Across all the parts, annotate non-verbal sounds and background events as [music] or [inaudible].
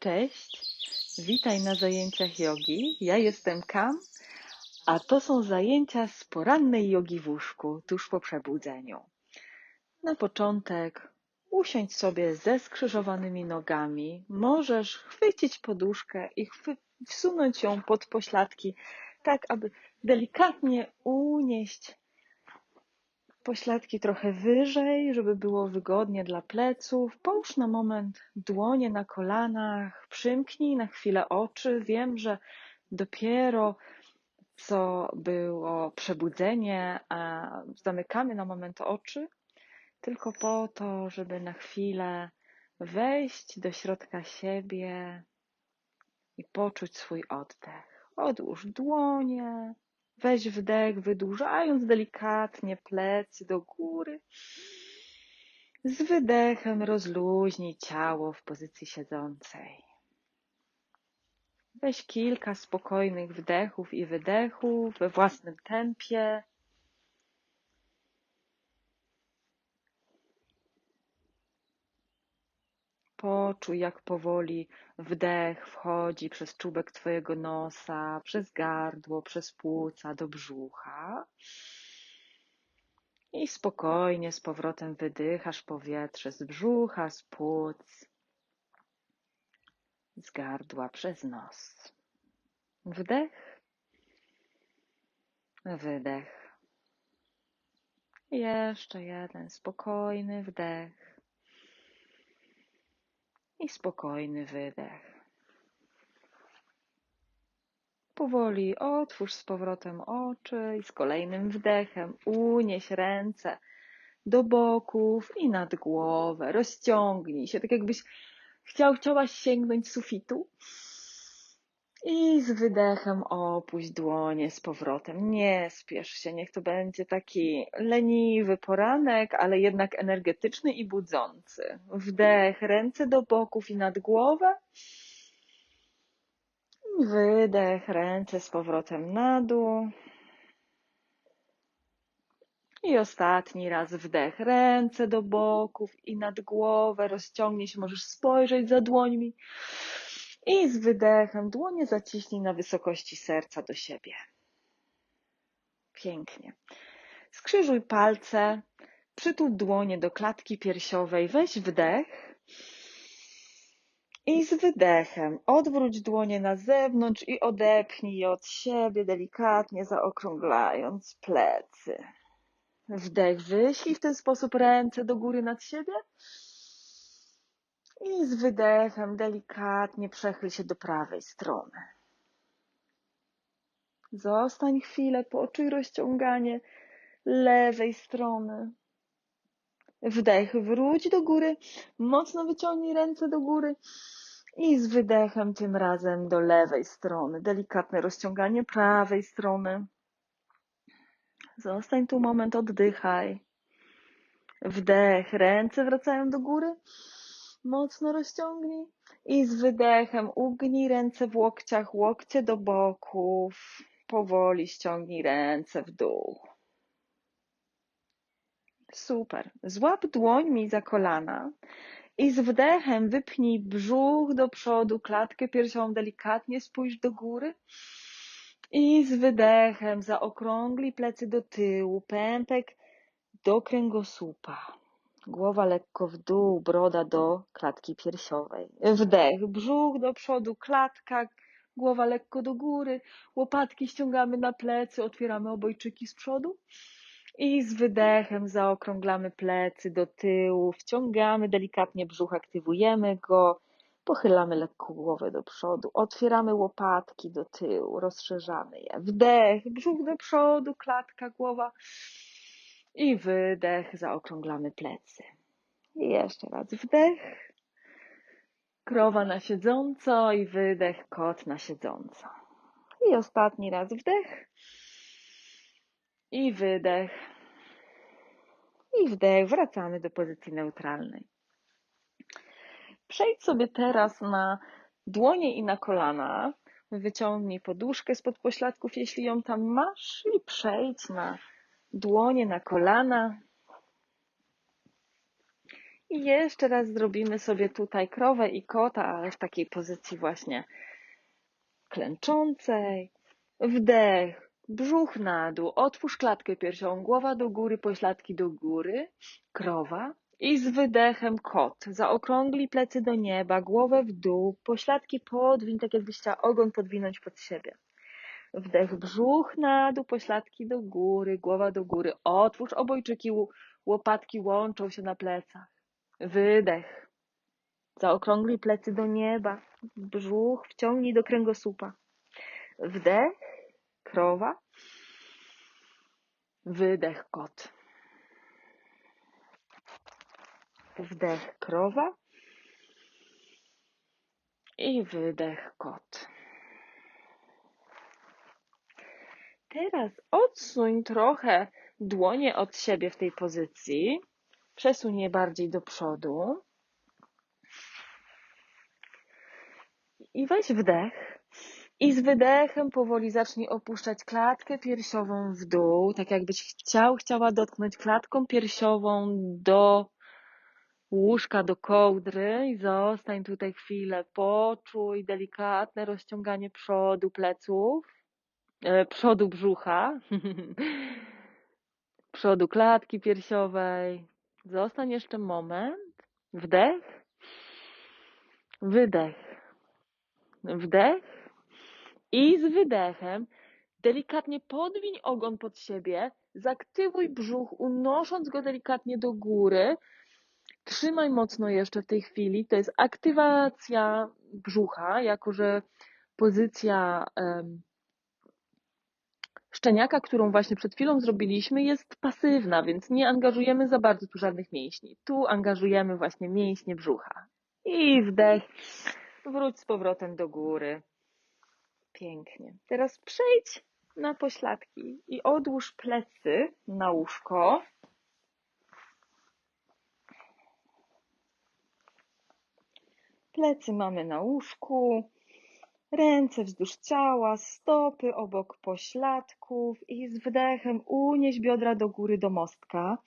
Cześć, witaj na zajęciach jogi. Ja jestem Kam, a to są zajęcia z porannej jogi w łóżku tuż po przebudzeniu. Na początek usiądź sobie ze skrzyżowanymi nogami. Możesz chwycić poduszkę i wsunąć ją pod pośladki, tak aby delikatnie unieść pośladki trochę wyżej, żeby było wygodnie dla pleców. Połóż na moment dłonie na kolanach, przymknij na chwilę oczy. Wiem, że dopiero co było przebudzenie, a zamykamy na moment oczy, tylko po to, żeby na chwilę wejść do środka siebie i poczuć swój oddech. Odłóż dłonie, Weź wdech, wydłużając delikatnie plecy do góry. Z wydechem rozluźnij ciało w pozycji siedzącej. Weź kilka spokojnych wdechów i wydechów we własnym tempie. Poczuj, jak powoli wdech wchodzi przez czubek Twojego nosa, przez gardło, przez płuca do brzucha. I spokojnie z powrotem wydychasz powietrze z brzucha, z płuc, z gardła, przez nos. Wdech, wydech. Jeszcze jeden spokojny wdech i spokojny wydech. Powoli otwórz z powrotem oczy i z kolejnym wdechem unieś ręce do boków i nad głowę. Rozciągnij się, tak jakbyś chciał, chciałaś sięgnąć sufitu. I z wydechem opuść dłonie z powrotem. Nie spiesz się, niech to będzie taki leniwy poranek, ale jednak energetyczny i budzący. Wdech, ręce do boków i nad głowę. Wydech, ręce z powrotem na dół. I ostatni raz wdech, ręce do boków i nad głowę. Rozciągnij się, możesz spojrzeć za dłońmi. I z wydechem dłonie zaciśnij na wysokości serca do siebie. Pięknie. Skrzyżuj palce, przytul dłonie do klatki piersiowej, weź wdech. I z wydechem odwróć dłonie na zewnątrz i odepchnij je od siebie, delikatnie zaokrąglając plecy. Wdech, wyślij w ten sposób ręce do góry nad siebie. I z wydechem delikatnie przechyl się do prawej strony. Zostań chwilę, poczuj rozciąganie lewej strony. Wdech, wróć do góry, mocno wyciągnij ręce do góry i z wydechem tym razem do lewej strony. Delikatne rozciąganie prawej strony. Zostań tu moment, oddychaj. Wdech, ręce wracają do góry Mocno rozciągnij i z wydechem ugnij ręce w łokciach, łokcie do boków. Powoli ściągnij ręce w dół. Super. Złap dłońmi za kolana i z wdechem wypnij brzuch do przodu, klatkę piersiową delikatnie spójrz do góry. I z wydechem zaokrągli plecy do tyłu, pępek do kręgosłupa. Głowa lekko w dół, broda do klatki piersiowej. Wdech, brzuch do przodu, klatka, głowa lekko do góry, łopatki ściągamy na plecy, otwieramy obojczyki z przodu. I z wydechem zaokrąglamy plecy do tyłu, wciągamy delikatnie brzuch, aktywujemy go, pochylamy lekko głowę do przodu, otwieramy łopatki do tyłu, rozszerzamy je. Wdech, brzuch do przodu, klatka, głowa i wydech, zaokrąglamy plecy. I jeszcze raz wdech. Krowa na siedząco i wydech, kot na siedząco. I ostatni raz wdech. I wydech. I wdech. Wracamy do pozycji neutralnej. Przejdź sobie teraz na dłonie i na kolana. Wyciągnij poduszkę spod pośladków, jeśli ją tam masz, i przejdź na dłonie na kolana I jeszcze raz zrobimy sobie tutaj krowę i kota, ale w takiej pozycji właśnie klęczącej. Wdech, brzuch na dół, otwórz klatkę piersiową, głowa do góry, pośladki do góry, krowa. I z wydechem kot. Zaokrągli plecy do nieba, głowę w dół, pośladki podwiń, tak jakbyś chciała ogon podwinąć pod siebie. Wdech, brzuch na dół, pośladki do góry, głowa do góry. Otwórz obojczyki, łopatki łączą się na plecach. Wydech. Zaokrągli plecy do nieba. Brzuch wciągnij do kręgosłupa. Wdech, krowa. Wydech, kot. Wdech, krowa. I wydech, kot. Teraz odsuń trochę dłonie od siebie w tej pozycji. Przesuń je bardziej do przodu. I weź wdech. I z wydechem powoli zacznij opuszczać klatkę piersiową w dół, tak jakbyś chciał, chciała dotknąć klatką piersiową do łóżka, do kołdry i zostań tutaj chwilę. Poczuj delikatne rozciąganie przodu pleców, przodu brzucha, [laughs] przodu klatki piersiowej. Zostań jeszcze moment. Wdech, wydech, wdech i z wydechem delikatnie podwiń ogon pod siebie, zaktywuj brzuch, unosząc go delikatnie do góry. Trzymaj mocno jeszcze w tej chwili. To jest aktywacja brzucha, jako że pozycja um, szczeniaka, którą właśnie przed chwilą zrobiliśmy, jest pasywna, więc nie angażujemy za bardzo tu żadnych mięśni. Tu angażujemy właśnie mięśnie brzucha. I wdech. Wróć z powrotem do góry. Pięknie. Teraz przejdź na pośladki i odłóż plecy na łóżko. Plecy mamy na łóżku. Ręce wzdłuż ciała, stopy obok pośladków i z wdechem unieś biodra do góry do mostka.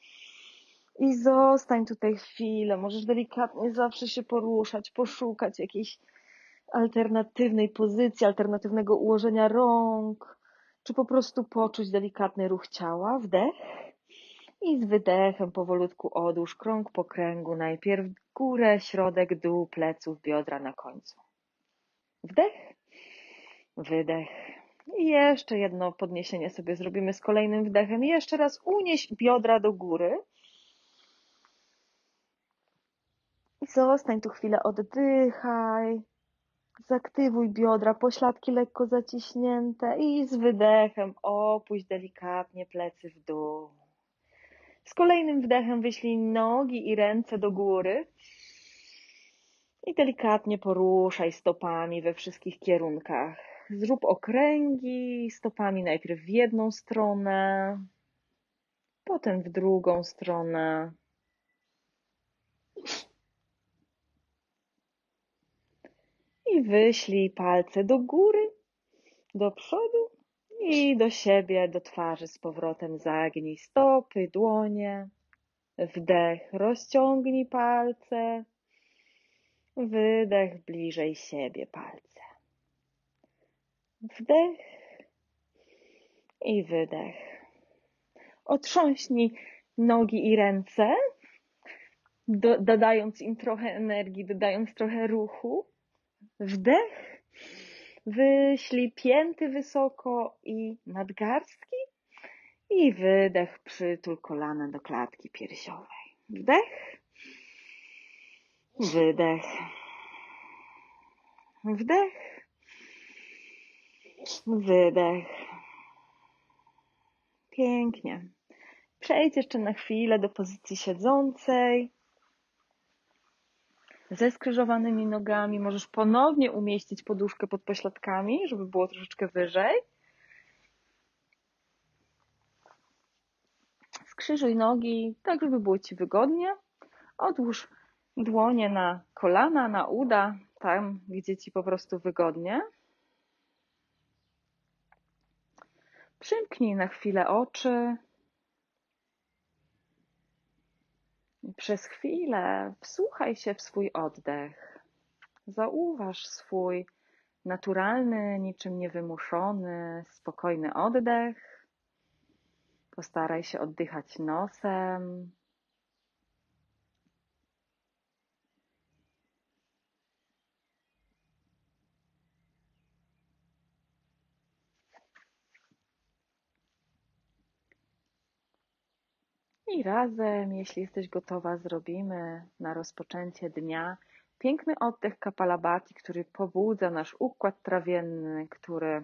I zostań tutaj chwilę. Możesz delikatnie zawsze się poruszać, poszukać jakiejś alternatywnej pozycji, alternatywnego ułożenia rąk, czy po prostu poczuć delikatny ruch ciała. Wdech. I z wydechem powolutku odłóż krąg po kręgu. Najpierw górę, środek, dół, pleców, biodra na końcu. Wdech, wydech. I jeszcze jedno podniesienie sobie zrobimy z kolejnym wdechem. I jeszcze raz unieś biodra do góry. I zostań tu chwilę, oddychaj. Zaktywuj biodra, pośladki lekko zaciśnięte i z wydechem opuść delikatnie plecy w dół. Z kolejnym wdechem wyślij nogi i ręce do góry i delikatnie poruszaj stopami we wszystkich kierunkach. Zrób okręgi stopami najpierw w jedną stronę, potem w drugą stronę. I wyślij palce do góry, do przodu i do siebie, do twarzy z powrotem. Zagnij stopy, dłonie. Wdech, rozciągnij palce. Wydech bliżej siebie palce. Wdech i wydech. Otrząśnij nogi i ręce, do, dodając im trochę energii, dodając trochę ruchu. Wdech. Wyślij pięty wysoko i nadgarstki. I wydech, przytul kolana do klatki piersiowej. Wdech. Wydech. Wdech. Wydech. Pięknie. Przejdź jeszcze na chwilę do pozycji siedzącej. Ze skrzyżowanymi nogami możesz ponownie umieścić poduszkę pod pośladkami, żeby było troszeczkę wyżej. Skrzyżuj nogi, tak żeby było Ci wygodnie. Odłóż dłonie na kolana, na uda, tam gdzie Ci po prostu wygodnie. Przymknij na chwilę oczy. I przez chwilę wsłuchaj się w swój oddech. Zauważ swój naturalny, niczym niewymuszony, spokojny oddech. Postaraj się oddychać nosem. I razem, jeśli jesteś gotowa, zrobimy na rozpoczęcie dnia piękny oddech Kapalabhati, który pobudza nasz układ trawienny, który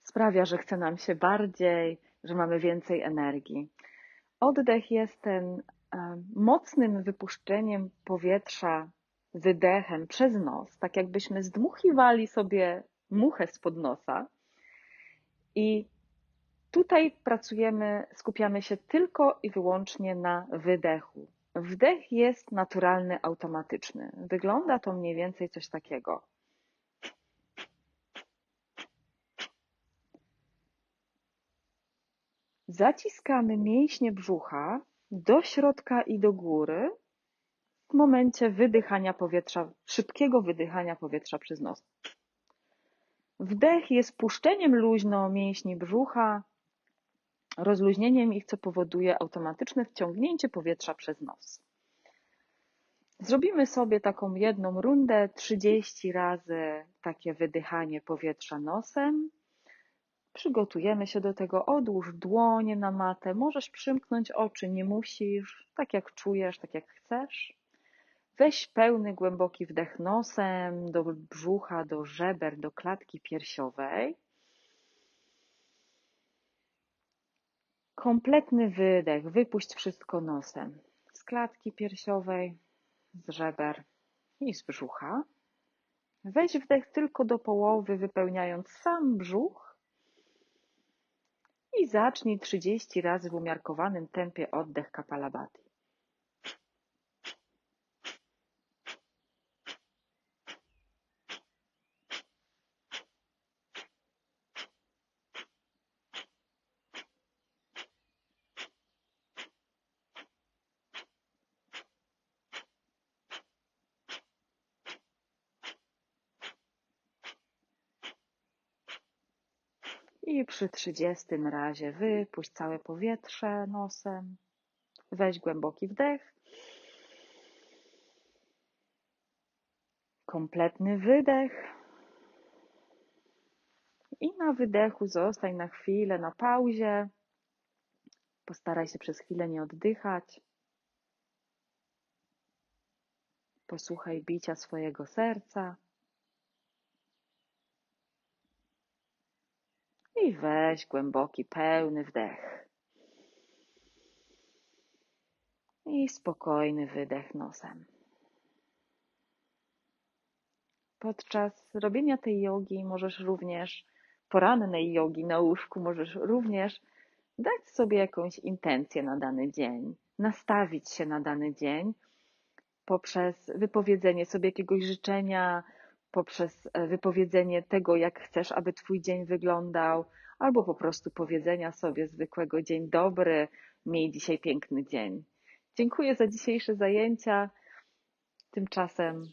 sprawia, że chce nam się bardziej, że mamy więcej energii. Oddech jest ten mocnym wypuszczeniem powietrza, wydechem przez nos, tak jakbyśmy zdmuchiwali sobie muchę spod nosa i Tutaj pracujemy, skupiamy się tylko i wyłącznie na wydechu. Wdech jest naturalny, automatyczny. Wygląda to mniej więcej coś takiego. Zaciskamy mięśnie brzucha do środka i do góry w momencie wydychania powietrza, szybkiego wydychania powietrza przez nos. Wdech jest puszczeniem luźno mięśni brzucha rozluźnieniem ich, co powoduje automatyczne wciągnięcie powietrza przez nos. Zrobimy sobie taką jedną rundę, 30 razy takie wydychanie powietrza nosem. Przygotujemy się do tego, odłóż dłonie na matę, możesz przymknąć oczy, nie musisz, tak jak czujesz, tak jak chcesz. Weź pełny, głęboki wdech nosem do brzucha, do żeber, do klatki piersiowej. Kompletny wydech, wypuść wszystko nosem. Z klatki piersiowej, z żeber i z brzucha. Weź wdech tylko do połowy, wypełniając sam brzuch. I zacznij 30 razy w umiarkowanym tempie oddech Kapalabhati. I przy trzydziestym razie wypuść całe powietrze nosem. Weź głęboki wdech. Kompletny wydech. I na wydechu zostań na chwilę na pauzie. Postaraj się przez chwilę nie oddychać. Posłuchaj bicia swojego serca. I weź głęboki, pełny wdech. I spokojny wydech nosem. Podczas robienia tej jogi możesz również, porannej jogi na łóżku, możesz również dać sobie jakąś intencję na dany dzień, nastawić się na dany dzień poprzez wypowiedzenie sobie jakiegoś życzenia, poprzez e, wypowiedzenie tego, jak chcesz, aby Twój dzień wyglądał, albo po prostu powiedzenia sobie zwykłego dzień dobry, miej dzisiaj piękny dzień. Dziękuję za dzisiejsze zajęcia. Tymczasem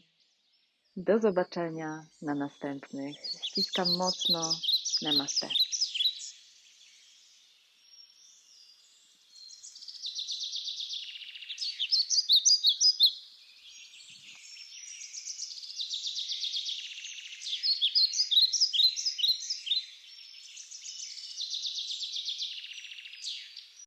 do zobaczenia na następnych. Ściskam mocno. Namaste.